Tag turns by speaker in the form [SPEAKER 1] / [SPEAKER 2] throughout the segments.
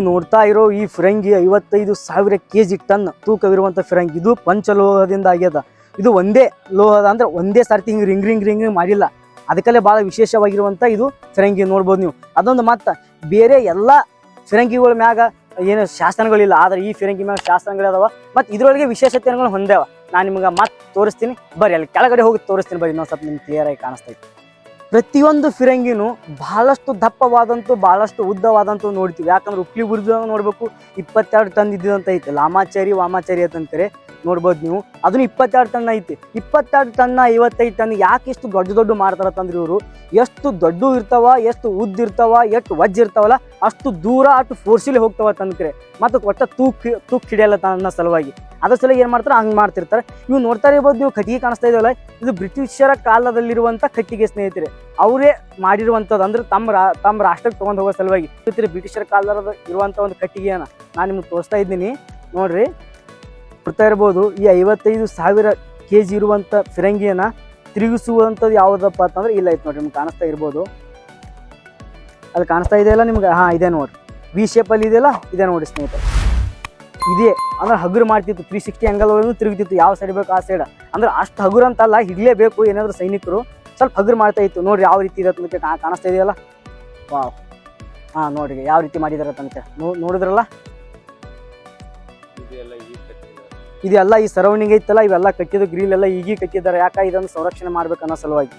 [SPEAKER 1] ನೋಡ್ತಾ ಇರೋ ಈ ಫಿರಂಗಿ ಐವತ್ತೈದು ಸಾವಿರ ಕೆ ಜಿ ಟನ್ ತೂಕವಿರುವಂತ ಫಿರಂಗಿ. ಇದು ಪಂಚಲೋಹದಿಂದ ಆಗ್ಯದ. ಇದು ಒಂದೇ ಲೋಹದ ಅಂದ್ರೆ ಒಂದೇ ಸರ್ತಿ ಹಿಂಗ್ ರಿಂಗ್ ರಿಂಗ್ ರಿಂಗ್ ಮಾಡಿಲ್ಲ. ಅದಕ್ಕಲ್ಲೇ ಬಹಳ ವಿಶೇಷವಾಗಿರುವಂತ ಇದು ಫಿರಂಗಿ ನೋಡ್ಬೋದು ನೀವು. ಅದೊಂದು ಮತ್ತ ಬೇರೆ ಎಲ್ಲಾ ಫಿರಂಗಿಗಳ ಮ್ಯಾಗ ಏನು ಶಾಸನಗಳಿಲ್ಲ. ಆದ್ರೆ ಈ ಫಿರಂಗಿ ಮ್ಯಾಗ ಶಾಸನಗಳದಾವ. ಮತ್ತೆ ಮತ್ತು ಇದ್ರೊಳಗೆ ವಿಶೇಷತೆಗಳು ಹೊಂದ್ಯಾವ. ನಾನು ನಿಮ್ಗೆ ಮತ್ತೆ ತೋರಿಸ್ತೀನಿ. ಬರ್ರಿ, ಅಲ್ಲಿ ಕೆಳಗಡೆ ಹೋಗಿ ತೋರಿಸ್ತೀನಿ. ಬರ್ರಿ ಇನ್ನೊಂದು ಸ್ವಲ್ಪ ನಿಮ್ಗೆ ಕ್ಲಿಯರ್ ಆಗಿ ಕಾಣಿಸ್ತೈತಿ ಪ್ರತಿಯೊಂದು ಫಿರಂಗಿನೂ ಬಹಳಷ್ಟು ದಪ್ಪವಾದಂತೂ, ಬಹಳಷ್ಟು ಉದ್ದವಾದಂತೂ ನೋಡ್ತೀವಿ. ಯಾಕಂದ್ರೆ ಉಪ್ಪಿ ಬುರ್ಜ ನೋಡ್ಬೇಕು, ಇಪ್ಪತ್ತೆರಡು ಟನ್ ಇದ್ದಿದ್ದಂತ ಐತೆ. ಲಾಮಾಚಾರಿ, ವಾಮಾಚಾರಿ ಅಂತಂತಾರೆ ನೋಡ್ಬೋದು ನೀವು. ಅದನ್ನು ಇಪ್ಪತ್ತೆರಡು ಟನ್ ಐತಿ. ಇಪ್ಪತ್ತೆರಡು ಟನ್ನ ಐವತ್ತೈದು ಟನ್ ಯಾಕೆ ಇಷ್ಟು ದೊಡ್ಡ ದೊಡ್ಡ ಮಾಡ್ತಾರತ್ತಂದ್ರೆ ಇವರು? ಎಷ್ಟು ದೊಡ್ಡ ಇರ್ತಾವ, ಎಷ್ಟು ಉದ್ದ ಇರ್ತಾವ, ಎಷ್ಟು ವಜ್ಜ ಇರ್ತಾವಲ್ಲ ಅಷ್ಟು ದೂರ ಅಷ್ಟು ಫೋರ್ಸಿಲಿ ಹೋಗ್ತಾವ ತಂದ್ಕರೆ ಮತ್ತು ಒಟ್ಟ ತೂಕ್ ತೂಕ್ ಹಿಡಿಯಲ್ಲ ತನ್ನ ಸಲುವಾಗಿ. ಅದ್ರ ಸಲ ಏನು ಮಾಡ್ತಾರೆ? ಹಂಗೆ ಮಾಡ್ತಿರ್ತಾರೆ. ನೀವು ನೋಡ್ತಾ ಇರ್ಬೋದು, ನೀವು ಕಟ್ಟಿಗೆ ಕಾಣಿಸ್ತಾ ಇದೆಯಲ್ಲ, ಇದು ಬ್ರಿಟಿಷರ ಕಾಲದಲ್ಲಿರುವಂಥ ಕಟ್ಟಿಗೆ ಸ್ನೇಹಿತರೆ. ಅವರೇ ಮಾಡಿರುವಂಥದ್ದು, ಅಂದ್ರೆ ತಮ್ಮ ರಾ, ತಮ್ಮ ರಾಷ್ಟ್ರಕ್ಕೆ ತೊಗೊಂಡು ಹೋಗೋ ಸಲುವಾಗಿ. ಬ್ರಿಟಿಷರ ಕಾಲದ ಇರುವಂಥ ಒಂದು ಕಟ್ಟಿಗೆಯನ್ನು ನಾನು ನಿಮ್ಗೆ ತೋರಿಸ್ತಾ ಇದ್ದೀನಿ. ನೋಡ್ರಿ. ಬರ್ತಾ ಇರ್ಬೋದು, ಈ ಐವತ್ತೈದು ಸಾವಿರ ಕೆ ಜಿ ಇರುವಂಥ ಫಿರಂಗಿಯನ್ನು ತಿರುಗಿಸುವಂಥದ್ದು ಯಾವುದಪ್ಪ ಅಂತಂದ್ರೆ ಇಲ್ಲ ಐತೆ ನೋಡ್ರಿ, ನಿಮ್ಗೆ ಕಾಣಿಸ್ತಾ ಇರ್ಬೋದು. ಅಲ್ಲಿ ಕಾಣಿಸ್ತಾ ಇದೆಯಲ್ಲ ನಿಮ್ಗೆ? ಹಾಂ ಇದೆ ನೋಡ್ರಿ. ವಿ ಶೇಪಲ್ಲಿ ಇದೆಯಲ್ಲ ಇದೆ ನೋಡಿ ಸ್ನೇಹಿತರೆ. ಇದೇ ಅಂದ್ರೆ ಹಗುರು ಮಾಡ್ತಿತ್ತು ತ್ರೀ ಸಿಕ್ಸ್ಟಿ ಆ್ಯಂಗಲ್ ಒಳಗೂ ತಿರುಗ್ತಿತ್ತು ಯಾವ ಸೈಡ್ ಬೇಕು ಆ ಸೈಡ್ ಅಂದ್ರೆ ಅಷ್ಟು ಹಗುರು ಅಂತಲ್ಲ ಹಿಡ್ಲೇಬೇಕು ಏನಾದರೂ ಸೈನಿಕರು. ಸ್ವಲ್ಪ ಹಗುರು ಮಾಡ್ತಾ ಇತ್ತು. ನೋಡ್ರಿ ಯಾವ ರೀತಿ ಇರತ್ತೆ ಕಾಣಿಸ್ತಾ ಇದೆಯಲ್ಲ? ವಾವ್ ಹಾಂ ನೋಡಿ ಯಾವ ರೀತಿ ಮಾಡಿದಾರತ್ತಂತೆ ನೋಡಿದ್ರಲ್ಲ?
[SPEAKER 2] ಇದೆಲ್ಲ ಈಗ
[SPEAKER 1] ಈ ಸರೌಂಡಿಂಗ್ ಐತಲ್ಲ ಇವೆಲ್ಲ ಕಟ್ಟಿದ್ದು ಗ್ರೀಲ್ ಎಲ್ಲ ಈಗೀಗ ಕಟ್ಟಿದ್ದಾರೆ. ಯಾಕೆ ಇದನ್ನು ಸಂರಕ್ಷಣೆ ಮಾಡ್ಬೇಕನ್ನೋ ಸಲುವಾಗಿ.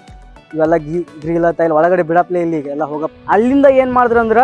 [SPEAKER 1] ಇವೆಲ್ಲ ಗಿ ಗ್ರೀಲ್ ಅಂತ ಇಲ್ಲಿ, ಒಳಗಡೆ ಬಿಡಪ್ಲೆ ಇಲ್ಲಿ ಎಲ್ಲ ಹೋಗಪ್ಪ ಅಲ್ಲಿಂದ ಏನು ಮಾಡಿದ್ರು ಅಂದ್ರೆ,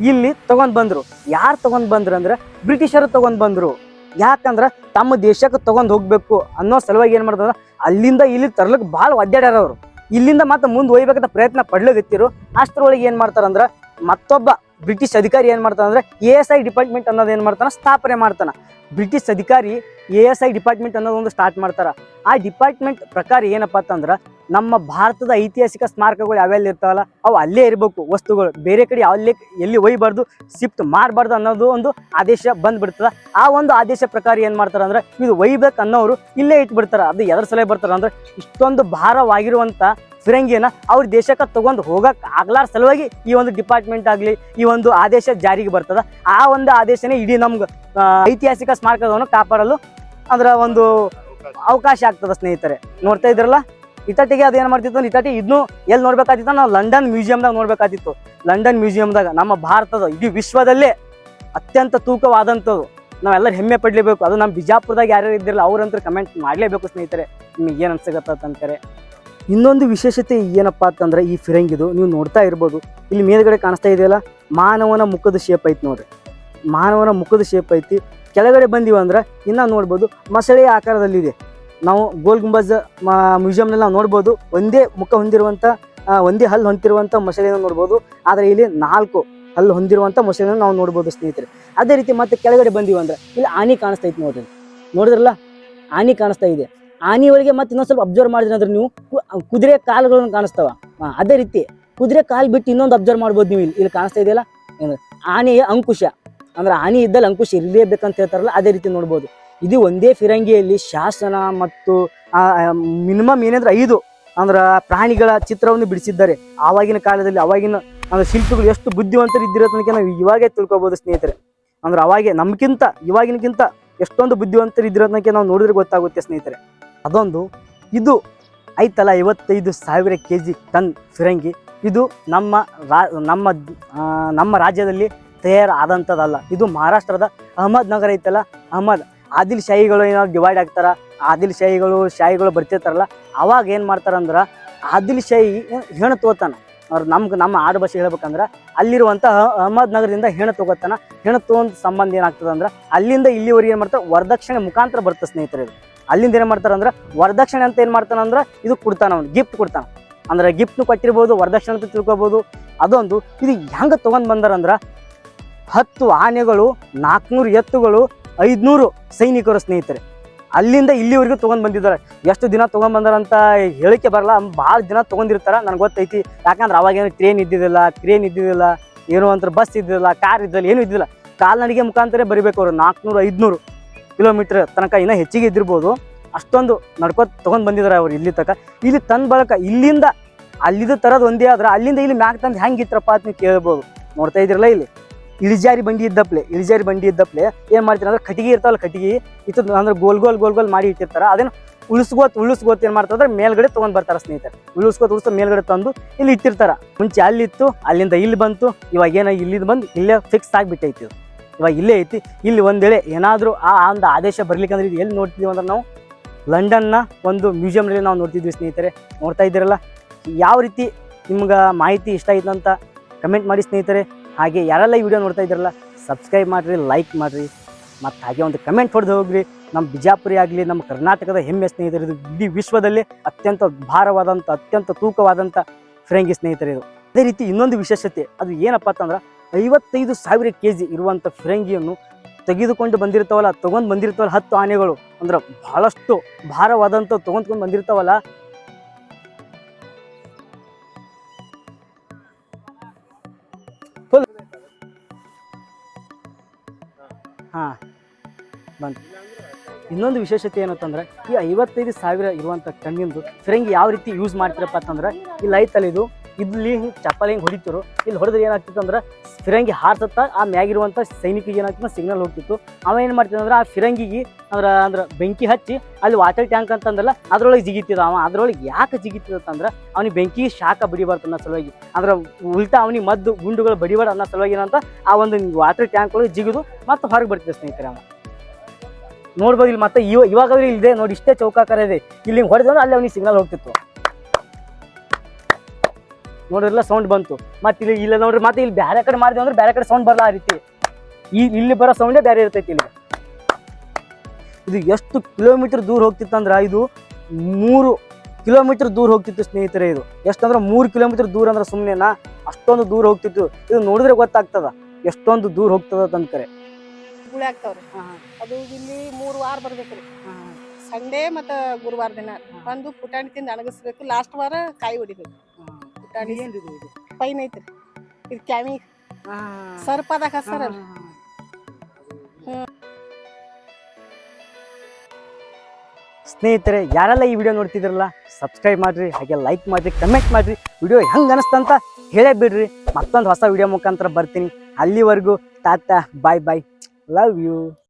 [SPEAKER 1] ಇಲ್ಲಿ ತಗೊಂಡ್ ಬಂದ್ರು. ಯಾರು ತಗೊಂಡ್ ಬಂದ್ರು ಅಂದ್ರೆ, ಬ್ರಿಟಿಷರು ತಗೊಂಡ್ ಬಂದ್ರು. ಯಾಕಂದ್ರೆ, ತಮ್ಮ ದೇಶಕ್ಕೆ ತಗೊಂಡ್ ಹೋಗ್ಬೇಕು ಅನ್ನೋ ಸಲುವಾಗಿ ಏನು ಮಾಡಿದ್ರು ಅಲ್ಲಿಂದ ಇಲ್ಲಿ ತರ್ಲಕ್ ಭಾಳ ಒದ್ದಾಡ್ಯಾರ ಅವರು. ಇಲ್ಲಿಂದ ಮತ್ತೆ ಮುಂದೆ ಒಯ್ಬೇಕಂತ ಪ್ರಯತ್ನ ಪಡ್ಲಿಗತ್ತಿರು. ಅಷ್ಟರೊಳಗೆ ಏನ್ ಮಾಡ್ತಾರಂದ್ರ ಮತ್ತೊಬ್ಬ ಬ್ರಿಟಿಷ್ ಅಧಿಕಾರಿ ಏನ್ ಮಾಡ್ತಾನಂದ್ರೆ ಎ ಎಸ್ ಐ ಡಿಪಾರ್ಟ್ಮೆಂಟ್ ಅನ್ನೋದು ಏನು ಮಾಡ್ತಾನ, ಸ್ಥಾಪನೆ ಮಾಡ್ತಾನೆ. ಬ್ರಿಟಿಷ್ ಅಧಿಕಾರಿ ಎ ಎಸ್ ಐ ಡಿಪಾರ್ಟ್ಮೆಂಟ್ ಅನ್ನೋದೊಂದು ಸ್ಟಾರ್ಟ್ ಮಾಡ್ತಾರೆ. ಆ ಡಿಪಾರ್ಟ್ಮೆಂಟ್ ಪ್ರಕಾರ ಏನಪ್ಪಾ ಅಂತಂದ್ರ ನಮ್ಮ ಭಾರತದ ಐತಿಹಾಸಿಕ ಸ್ಮಾರಕಗಳು ಯಾವೆಲ್ಲ ಇರ್ತಾವಲ್ಲ, ಅವು ಅಲ್ಲೇ ಇರಬೇಕು. ವಸ್ತುಗಳು ಬೇರೆ ಕಡೆ ಅಲ್ಲಿ, ಎಲ್ಲಿ ಒಯ್ಬಾರ್ದು ಶಿಫ್ಟ್ ಮಾಡಬಾರ್ದು ಅನ್ನೋದು ಒಂದು ಆದೇಶ ಬಂದ್ಬಿಡ್ತದೆ. ಆ ಒಂದು ಆದೇಶ ಪ್ರಕಾರ ಏನು ಮಾಡ್ತಾರೆ ಅಂದ್ರೆ, ಇದು ಒಯ್ಬೇಕು ಅನ್ನೋರು ಇಲ್ಲೇ ಇಟ್ಬಿಡ್ತಾರೆ. ಅದು ಎದ್ರ ಸಲ ಬರ್ತಾರೆ ಅಂದ್ರೆ, ಇಷ್ಟೊಂದು ಭಾರವಾಗಿರುವಂಥ ಫಿರಂಗಿಯನ್ನ ಅವ್ರ ದೇಶಕ್ಕೆ ತಗೊಂಡು ಹೋಗಕ್ಕೆ ಆಗ್ಲಾರ ಸಲುವಾಗಿ ಈ ಒಂದು ಡಿಪಾರ್ಟ್ಮೆಂಟ್ ಆಗಲಿ, ಈ ಒಂದು ಆದೇಶ ಜಾರಿಗೆ ಬರ್ತದೆ. ಆ ಒಂದು ಆದೇಶನೇ ಇಡೀ ನಮ್ಗೆ ಐತಿಹಾಸಿಕ ಸ್ಮಾರಕವನ್ನು ಕಾಪಾಡಲು ಅದರ ಒಂದು ಅವಕಾಶ ಆಗ್ತದೆ ಸ್ನೇಹಿತರೆ. ನೋಡ್ತಾ ಇದ್ರಲ್ಲ ಇಟಟಿಗೆ ಅದೇನ್ ಮಾಡ್ತಿತ್ತು? ಅಂದ್ರೆ ಇದನ್ನು ಎಲ್ಲಿ ನೋಡ್ಬೇಕಾತಿತ್ತು ನಾವು ಲಂಡನ್ ಮ್ಯೂಸಿಯಂದಾಗ ನೋಡ್ಬೇಕಾತಿತ್ತು ಲಂಡನ್ ಮ್ಯೂಸಿಯಂದಾಗ ನಮ್ಮ ಭಾರತದ, ಇಡೀ ವಿಶ್ವದಲ್ಲೇ ಅತ್ಯಂತ ತೂಕವಾದಂಥದ್ದು. ನಾವೆಲ್ಲರೂ ಹೆಮ್ಮೆ ಪಡ್ಲೇಬೇಕು. ಅದು ನಮ್ಮ ಬಿಜಾಪುರದಾಗ ಯಾರ್ಯಾರು ಇದ್ದಿರಲ್ಲ, ಅವ್ರಂತೂ ಕಮೆಂಟ್ ಮಾಡಲೇಬೇಕು ಸ್ನೇಹಿತರೆ. ನಿಮಗೆ ಏನು ಅನ್ಸಗತ್ತಂತಾರೆ ಇನ್ನೊಂದು ವಿಶೇಷತೆ ಏನಪ್ಪಾ ಅಂತಂದ್ರೆ, ಈ ಫಿರಂಗಿದು ನೀವು ನೋಡ್ತಾ ಇರ್ಬೋದು. ಇಲ್ಲಿ ಮೇಲ್ಗಡೆ ಕಾಣಿಸ್ತಾ ಇದೆಯಲ್ಲ, ಮಾನವನ ಮುಖದ ಶೇಪ್ ಐತಿ ನೋಡ್ರಿ. ಮಾನವನ ಮುಖದ ಶೇಪ್ ಐತಿ. ಕೆಳಗಡೆ ಬಂದೀವಿ ಅಂದ್ರೆ ಇನ್ನ ನೋಡ್ಬೋದು ಮೊಸಳೆಯ ಆಕಾರದಲ್ಲಿದೆ. ನಾವು ಗೋಲ್ ಗುಂಬಜ್ ಮ್ಯೂಸಿಯಂನಲ್ಲಿ ನಾವು ನೋಡ್ಬೋದು. ಒಂದೇ ಮುಖ ಹೊಂದಿರುವಂಥ ಒಂದೇ ಹಲ್ಲು ಹೊಂದಿರುವಂಥ ಮೊಸಳೆಯನ್ನು ನೋಡ್ಬೋದು. ಆದರೆ ಇಲ್ಲಿ ನಾಲ್ಕು ಹಲ್ಲು ಹೊಂದಿರುವಂಥ ಮೊಸಳೆಯನ್ನು ನಾವು ನೋಡ್ಬೋದು ಸ್ನೇಹಿತರೆ. ಅದೇ ರೀತಿ ಮತ್ತೆ ಕೆಳಗಡೆ ಬಂದೀವಿ ಅಂದ್ರೆ ಇಲ್ಲಿ ಆನಿ ಇತ್ತು ನೋಡ್ರಿ. ನೋಡಿದ್ರಲ್ಲ? ಆನಿ ಕಾಣಿಸ್ತಾ ಇದೆ. ಆನಿ ಒಳಗೆ ಮತ್ತೆ ಇನ್ನೊಂದು ಸ್ವಲ್ಪ ಅಬ್ಸರ್ವ್ ಮಾಡಿದ್ರೆ ಅಂದ್ರೆ ನೀವು ಕುದುರೆ ಕಾಲುಗಳನ್ನು ಕಾಣಿಸ್ತಾವ. ಅದೇ ರೀತಿ ಕುದುರೆ ಕಾಲು ಬಿಟ್ಟು ಇನ್ನೊಂದು ಅಬ್ಸರ್ವ್ ಮಾಡ್ಬೋದು ನೀವು ಇಲ್ಲಿ. ಇಲ್ಲಿ ಕಾಣಿಸ್ತಾ ಇದೆಯಲ್ಲ? ಆನೆಯ ಅಂಕುಶ. ಅಂದ್ರೆ ಆನೆ ಇದ್ದಲ್ಲಿ ಅಂಕುಶ ಇರಲೇಬೇಕಂತ ಹೇಳ್ತಾರಲ್ಲ, ಅದೇ ರೀತಿ ನೋಡ್ಬೋದು. ಇದು ಒಂದೇ ಫಿರಂಗಿಯಲ್ಲಿ ಶಾಸನ ಮತ್ತು ಮಿನಿಮಮ್ ಏನಂದ್ರೆ ಐದು, ಅಂದ್ರೆ ಪ್ರಾಣಿಗಳ ಚಿತ್ರವನ್ನು ಬಿಡಿಸಿದ್ದಾರೆ. ಆವಾಗಿನ ಕಾಲದಲ್ಲಿ ಅವಾಗಿನ, ಅಂದ್ರೆ ಶಿಲ್ಪಿಗಳು ಎಷ್ಟು ಬುದ್ಧಿವಂತರು ಇದ್ದಿರೋ ತನಕ ನಾವು ಇವಾಗೇ ತಿಳ್ಕೊಬೋದು ಸ್ನೇಹಿತರೆ. ಅಂದ್ರೆ ಅವಾಗೆ ನಮ್ಗಿಂತ, ಇವಾಗಿನಕ್ಕಿಂತ ಎಷ್ಟೊಂದು ಬುದ್ಧಿವಂತರು ಇದ್ದಿರೋ ತನಕ ನಾವು ನೋಡಿದ್ರೆ ಗೊತ್ತಾಗುತ್ತೆ ಸ್ನೇಹಿತರೆ. ಅದೊಂದು, ಇದು ಐತಲ್ಲ ಐವತ್ತೈದು ಸಾವಿರ ಕೆ ಜಿ ಟನ್ ಫಿರಂಗಿ. ಇದು ನಮ್ಮ ರಾ, ನಮ್ಮ ನಮ್ಮ ರಾಜ್ಯದಲ್ಲಿ ತಯಾರಾದಂಥದ್ದಲ್ಲ. ಇದು ಮಹಾರಾಷ್ಟ್ರದ ಅಹಮದ್ ನಗರ ಐತಲ್ಲ, ಅಹಮದ್ ಆದಿಲ್ ಶಾಹಿಗಳು ಏನೋ ಡಿವೈಡ್ ಆಗ್ತಾರ, ಆದಿಲ್ ಶಾಹಿಗಳು ಶಾಹಿಗಳು ಬರ್ತಿರ್ತಾರಲ್ಲ, ಅವಾಗ ಏನು ಮಾಡ್ತಾರಂದ್ರೆ ಆದಿಲ್ ಶಾಹಿ ಹೆಣ್ಣು ತಗೋತಾನ. ಅವ್ರು ನಮ್ಗೆ ನಮ್ಮ ಆಡು ಭಾಷೆ ಹೇಳ್ಬೇಕಂದ್ರೆ ಅಲ್ಲಿರುವಂಥ ಅಹಮದ್ ನಗರದಿಂದ ಹೆಣ್ಣು ತಗೋತಾನ. ಹೆಣ್ಣು ತಗೊಂಡ್ ಸಂಬಂಧ ಏನಾಗ್ತದೆ ಅಂದ್ರೆ ಅಲ್ಲಿಂದ ಇಲ್ಲಿವರೆಗೆ ಏನು ಮಾಡ್ತಾರೆ ವರದಕ್ಷಿಣೆ ಮುಖಾಂತರ ಬರ್ತದೆ ಸ್ನೇಹಿತರೆ ಇದು. ಅಲ್ಲಿಂದ ಏನು ಮಾಡ್ತಾರೆ ಅಂದ್ರೆ ವರದಕ್ಷಿಣೆ ಅಂತ ಏನು ಮಾಡ್ತಾನ ಅಂದ್ರೆ ಇದು ಕೊಡ್ತಾನ ಅವ್ನು ಗಿಫ್ಟ್ ಕೊಡ್ತಾನ. ಅಂದ್ರೆ ಗಿಫ್ಟ್ನು ಕೊಟ್ಟಿರ್ಬೋದು, ವರದಕ್ಷಿಣೆ ಅಂತ ತಿಳ್ಕೊಬೋದು. ಅದೊಂದು, ಇದು ಹೆಂಗೆ ತೊಗೊಂಡು ಬಂದಾರಂದ್ರೆ ಹತ್ತು ಆನೆಗಳು ನಾಲ್ಕುನೂರು ಎತ್ತುಗಳು ಐದುನೂರು ಸೈನಿಕರು ಸ್ನೇಹಿತರೆ. ಅಲ್ಲಿಂದ ಇಲ್ಲಿವರೆಗೂ ತೊಗೊಂಡು ಬಂದಿದ್ದಾರೆ. ಎಷ್ಟು ದಿನ ತೊಗೊಂಡ್ಬಂದಾರಂತ ಹೇಳಕ್ಕೆ ಬರಲ್ಲ. ಭಾಳ ದಿನ ತೊಗೊಂಡಿರ್ತಾರ. ನನಗೆ ಗೊತ್ತೈತಿ. ಯಾಕಂದ್ರೆ ಅವಾಗೇನು ಟ್ರೈನ್ ಇದ್ದಿದ್ದಿಲ್ಲ ಕ್ರೇನ್ ಇದ್ದಿದ್ದಿಲ್ಲ, ಏನೋ ಅಂತ ಬಸ್ ಇದ್ದಿದ್ದಿಲ್ಲ ಕಾರ್ ಇದ್ದಿಲ್ಲ ಏನೂ ಇದ್ದಿಲ್ಲ ಕಾಲ್ನಡಿಗೆ ಮುಖಾಂತರ ಬರಿಬೇಕು ಅವರು. ನಾಲ್ಕುನೂರು ಐದುನೂರು ಕಿಲೋಮೀಟ್ರ್ ತನಕ ಇನ್ನೂ ಹೆಚ್ಚಿಗೆ ಇದ್ದಿರ್ಬೋದು. ಅಷ್ಟೊಂದು ನಡ್ಕೋತ ತೊಗೊಂಡ್ ಬಂದಿದ್ದಾರೆ ಅವ್ರು ಇಲ್ಲಿ ತನಕ. ಇಲ್ಲಿ ತಂದ ಬಳಕ, ಇಲ್ಲಿಂದ ಅಲ್ಲಿದ ತರದ್ ಒಂದೇ ಆದ್ರೆ ಅಲ್ಲಿಂದ ಇಲ್ಲಿ ಮ್ಯಾಕ್ ತಂದು ಹೆಂಗಿತ್ರಪ್ಪ ಅಂತ ನೀವು ಕೇಳ್ಬೋದು. ನೋಡ್ತಾ ಇದ್ರಲ್ಲ ಇಲ್ಲಿ? ಇಳಿಜಾರಿ ಬಂಡಿ ಇದ್ದಪ್ಲೆ, ಇಳಿಜಾರಿ ಬಂಡಿ ಇದ್ದಪ್ಲೆ, ಏನ್ ಮಾಡ್ತಾರೆ ಅಂದ್ರೆ ಕಟ್ಟಿಗೆ ಇರ್ತಾವಲ್ಲ ಕಟ್ಟಿಗೆ ಇತ್ತು ಅಂದ್ರೆ ಗೋಲ್ ಗೋಲ್ ಗೋಲ್ ಗೋಲ್ ಮಾಡಿ ಇಟ್ಟಿರ್ತಾರ, ಅದನ್ನ ಉಳಿಸ್ಕೋತ್ ಉಳಿಸ್ಕೋತ್ ಏನ್ ಮಾಡ್ತಾರೆ ಅಂದ್ರೆ ಮೇಲ್ಗಡೆ ತಗೊಂಡ್ ಬರ್ತಾರ ಸ್ನೇಹಿತರೆ. ಉಳಿಸ್ಕೋತ್ ಉಳಿಸ್ಕೊ ಮೇಲ್ಗಡೆ ತಂದು ಇಲ್ಲಿ ಇಟ್ಟಿರ್ತಾರ. ಮುಂಚೆ ಅಲ್ಲಿತ್ತು, ಅಲ್ಲಿಂದ ಇಲ್ಲಿ ಬಂತು, ಇವಾಗ ಏನ ಇಲ್ಲಿಂದ ಬಂದು ಇಲ್ಲೇ ಫಿಕ್ಸ್ ಆಗಿಬಿಟ್ಟೈತಿ ಇವಾಗ ಇಲ್ಲೇ ಐತಿ, ಇಲ್ಲಿ ಒಂದೇಳೆ ವೇಳೆ ಏನಾದ್ರೂ ಆ ಒಂದು ಆದೇಶ ಬರ್ಲಿಕ್ಕಂದ್ರೆ ಇದು ಎಲ್ಲಿ ನೋಡ್ತಿದೀವಿ ಅಂದ್ರೆ ನಾವು ಲಂಡನ್ನ ಒಂದು ಮ್ಯೂಸಿಯಮ್ನಲ್ಲಿ ನಾವು ನೋಡ್ತಿದ್ವಿ ಸ್ನೇಹಿತರೆ. ನೋಡ್ತಾ ಇದ್ದೀರಲ್ಲ, ಯಾವ ರೀತಿ ನಿಮ್ಗೆ ಮಾಹಿತಿ ಇಷ್ಟ ಆಯ್ತು ಅಂತ ಕಮೆಂಟ್ ಮಾಡಿ ಸ್ನೇಹಿತರೆ. ಹಾಗೆ ಯಾರೆಲ್ಲ ವಿಡಿಯೋ ನೋಡ್ತಾ ಇದ್ರಲ್ಲ ಸಬ್ಸ್ಕ್ರೈಬ್ ಮಾಡಿರಿ ಲೈಕ್ ಮಾಡಿರಿ. ಮತ್ತು ಹಾಗೆ ಒಂದು ಕಮೆಂಟ್ ಹೊಡೆದು ಹೋಗ್ರಿ. ನಮ್ಮ ಬಿಜಾಪುರಿ ಆಗಲಿ ನಮ್ಮ ಕರ್ನಾಟಕದ ಹೆಮ್ಮೆ ಸ್ನೇಹಿತರು, ಇದು ಇಡೀ ವಿಶ್ವದಲ್ಲಿ ಅತ್ಯಂತ ಭಾರವಾದಂಥ ಅತ್ಯಂತ ತೂಕವಾದಂಥ ಫಿರಂಗಿ ಸ್ನೇಹಿತರು ಇದು. ಅದೇ ರೀತಿ ಇನ್ನೊಂದು ವಿಶೇಷತೆ, ಅದು ಏನಪ್ಪ ಅಂತಂದ್ರೆ ಐವತ್ತೈದು ಸಾವಿರ ಕೆ ಜಿ ಇರುವಂಥ ಫಿರಂಗಿಯನ್ನು ತೆಗೆದುಕೊಂಡು ಬಂದಿರ್ತಾವಲ್ಲ, ತೊಗೊಂಡು ಬಂದಿರ್ತಾವಲ್ಲ ಹತ್ತು ಆನೆಗಳು. ಅಂದ್ರೆ ಬಹಳಷ್ಟು ಭಾರವಾದಂಥ ತೊಗೊಂಡ್ಕೊಂಡು ಬಂದಿರ್ತಾವಲ್ಲ ಹಾಂ ಬಂತು ಇನ್ನೊಂದು ವಿಶೇಷತೆ ಏನಂತಂದ್ರೆ, ಈ ಐವತ್ತೈದು ಸಾವಿರ ಇರುವಂಥ ಕಣ್ಣಿಂದು, ಫಿರಂಗಿ ಯಾವ ರೀತಿ ಯೂಸ್ ಮಾಡ್ತಿರಪ್ಪ ಅಂತಂದ್ರೆ, ಈ ಲೈತಲ್ಲಿದು ಇದು ಇಲ್ಲಿ ಚಪ್ಪಲಿ ಹಿಂಗೆ ಹೊಡಿತಿರು, ಇಲ್ಲಿ ಹೊಡೆದ್ರೆ ಏನಾಗ್ತಿತ್ತು ಅಂದ್ರೆ ಫಿರಂಗಿ ಹಾರ್ಸತ್ತ, ಆ ಮ್ಯಾಗಿರುವಂಥ ಸೈನಿಕಿಗೆ ಏನಾಗ್ತಿತ್ತು, ಸಿಗ್ನಲ್ ಹೋಗ್ತಿತ್ತು. ಅವ ಏನು ಮಾಡ್ತಿದ್ದ ಅಂದ್ರೆ ಆ ಫಿರಂಗಿಗೆ ಅಂದ್ರೆ ಅಂದ್ರೆ ಬೆಂಕಿ ಹಚ್ಚಿ ಅಲ್ಲಿ ವಾಟರ್ ಟ್ಯಾಂಕ್ ಅಂತಂದಲ್ಲ, ಅದ್ರೊಳಗೆ ಜಿಗಿತಿದ್ದ ಅವ. ಅದರೊಳಗೆ ಯಾಕೆ ಜಿಗಿತಿದ್ದಂದ್ರೆ ಅವನಿಗೆ ಬೆಂಕಿ ಶಾಖ ಬಡಿಬಾರ್ದು ಅನ್ನೋ ಸಲುವಾಗಿ. ಅಂದ್ರೆ ಉಲ್ಟಾ ಅವನಿಗೆ ಮದ್ದು, ಗುಂಡುಗಳು ಬಡಿಬಾರ್ದು ಅನ್ನೋ ಸಲುವಾಗಿ ಏನಂತ, ಆ ಒಂದು ವಾಟರ್ ಟ್ಯಾಂಕ್ ಒಳಗೆ ಜಿಗಿದು ಮತ್ತೆ ಹೊರಗೆ ಬರ್ತಿದ್ದ ಸ್ನೇಹಿತರೆ ಅವ. ನೋಡ್ಬೋದು ಇಲ್ಲಿ ಮತ್ತೆ ಇವಾಗ ಇವಾಗಾದ್ರೂ ಇಲ್ಲಿದೆ ನೋಡಿ, ಇಷ್ಟೇ ಚೌಕಾಕಾರ ಇದೆ. ಇಲ್ಲಿ ಹೊಡೆದ್ರೆ ಅಲ್ಲಿ ಅವನಿಗೆ ಸಿಗ್ನಲ್ ಹೋಗ್ತಿತ್ತು. ನೋಡಿರಲ್ಲ ಸೌಂಡ್ ಬಂತು. ಮತ್ತೆ ಇಲ್ಲಿ ಇಲ್ಲ ನೋಡ್ರಿ ಮತ್ತೆ ಇಲ್ಲಿ ಬೇರೆ ಕಡೆ ಮಾಡಿದೆ ಅಂದ್ರೆ ಬೇರೆ ಕಡೆ ಸೌಂಡ್ ಬರಲ್ಲ ಆ ರೀತಿ. ಈ ಇಲ್ಲಿ ಬರೋ ಸೌಂಡೇ ಬೇರೆ ಇರ್ತೈತಿ ಇಲ್ಲಿ ಇದು ಎಷ್ಟು ಕಿಲೋಮೀಟರ್ ದೂರ ಹೋಗ್ತಿತ್ತಂದ್ರೆ ಇದು ಮೂರು ಕಿಲೋಮೀಟರ್ ದೂರ ಹೋಗ್ತಿತ್ತು ಸ್ನೇಹಿತರೆ ಇದು. ಎಷ್ಟಂದ್ರೆ ಮೂರು ಕಿಲೋಮೀಟರ್ ದೂರ ಅಂದ್ರೆ ಸುಮ್ಮನೆನಾ ಅಷ್ಟೊಂದು ದೂರ ಹೋಗ್ತಿತ್ತು. ಇದು ನೋಡಿದ್ರೆ ಗೊತ್ತಾಗ್ತದ. ಎಷ್ಟೊಂದು ದೂರ ಹೋಗ್ತದ ಅಂತ ಕರೆ
[SPEAKER 2] ಗುಳಿ ಆಗ್ತಾವ್ರಿ. ಅದು ಇಲ್ಲಿ ಮೂರು ವಾರ ಬರ್ಬೇಕ್ರಿ. ಸಂಡೇ ಮತ್ತೆ ಗುರುವಾರ ದಿನ. ಬಂದು ಪುಟಾಣಿ ತಿಂದು ಅಣಗಿಸ್ಬೇಕು. ಲಾಸ್ಟ್ ವಾರ ಕಾಯಿ ಹೊಡಿಬೇಕು. ಪೈನ್ ಐತ್ರಿ. ಇದು ಕ್ಯಾಮಿ ಸರ್ಪದಾಗ
[SPEAKER 1] ಸ್ನೇಹಿತರೆ ಯಾರೆಲ್ಲ ಈ ವಿಡಿಯೋ ನೋಡ್ತಿದ್ರಲ್ಲ ಸಬ್ಸ್ಕ್ರೈಬ್ ಮಾಡ್ರಿ ಹಾಗೆ ಲೈಕ್ ಮಾಡ್ರಿ ಕಮೆಂಟ್ ಮಾಡ್ರಿ. ವಿಡಿಯೋ ಹೆಂಗ್ ಅನಿಸ್ತಂತ ಹೇಳೇ ಬಿಡ್ರಿ ಮತ್ತೊಂದು ಹೊಸ ವಿಡಿಯೋ ಮುಖಾಂತರ ಬರ್ತೀನಿ. ಅಲ್ಲಿವರೆಗೂ tata bye bye love you